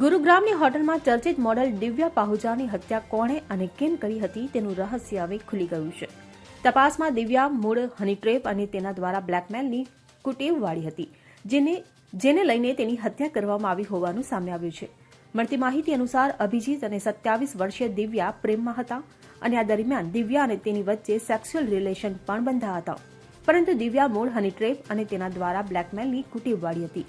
ગુરુગ્રામની હોટલમાં ચર્ચિત મોડલ દિવ્યા પાહુજાની હત્યા કોણે અને કેમ કરી હતી તેનું રહસ્ય હવે ખુલી ગયું છે. તપાસમાં દિવ્યા મૂળ હની ટ્રેપ અને તેના દ્વારા બ્લેકમેલની કુટેવ વાળી હતી, જેને જેને લઈને તેની હત્યા કરવામાં આવી હોવાનું સામે આવ્યું છે. મળતી માહિતી અનુસાર અભિજીત અને સત્યાવીસ વર્ષીય દિવ્યા પ્રેમમાં હતા અને આ દરમિયાન દિવ્યા અને તેની વચ્ચે સેક્સ્યુઅલ રિલેશન પણ બંધા હતા. પરંતુ દિવ્યા મૂળ હની ટ્રેપ અને તેના દ્વારા બ્લેકમેલની કુટેવ વાળી હતી.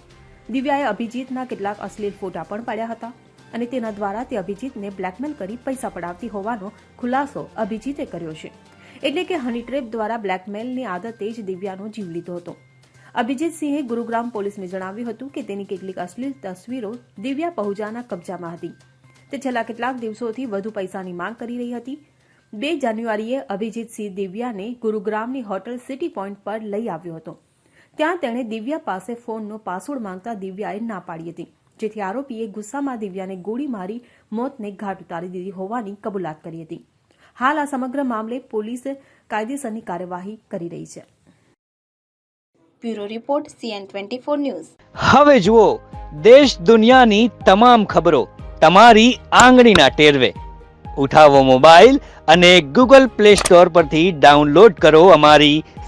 દિવ્યાએ અભિજીતના કેટલાક અશ્લીલ ફોટા પણ પાડ્યા હતા અને તેના દ્વારા તે અભિજીતને બ્લેકમેલ કરી પૈસા પડાવતી હોવાનો ખુલાસો અભિજીતે કર્યો છે. એટલે કે હની ટ્રેપ દ્વારા બ્લેકમેલની આદતે જ દિવ્યાનો જીવ લીધો હતો. અભિજીત સિંહે ગુરુગ્રામ પોલીસને જણાવ્યું હતું કે તેની કેટલીક અશ્લીલ તસવીરો દિવ્યા પહુજાના કબજામાં હતી. તે છેલ્લા કેટલાક દિવસોથી વધુ પૈસાની માંગ કરી રહી હતી. બે જાન્યુઆરીએ અભિજીત સિંહ દિવ્યાને ગુરુગ્રામની હોટલ સિટી પોઈન્ટ પર લઈ આવ્યો હતો. ત્યાં તેણે દિવ્યા પાસે ફોનનો પાસવર્ડ માંગતા દિવ્યાએ ના પાડી હતી. જેથી આરોપીએ ગુસ્સામાં દિવ્યાને ગોળી મારી મોતને ઘાટ ઉતારી દીધી હોવાની કબૂલાત કરી હતી. હાલ આ સમગ્ર મામલે પોલીસ કાયદેસરની કાર્યવાહી કરી રહી છે. Bureau report CN twenty four news. હવે જુઓ દેશ દુનિયાની તમામ ખબરો તમારી આંગળીના ટેરવે. ઉઠાવો મોબાઈલ અને ગૂગલ પ્લે સ્ટોર પરથી ડાઉનલોડ કરો અમારી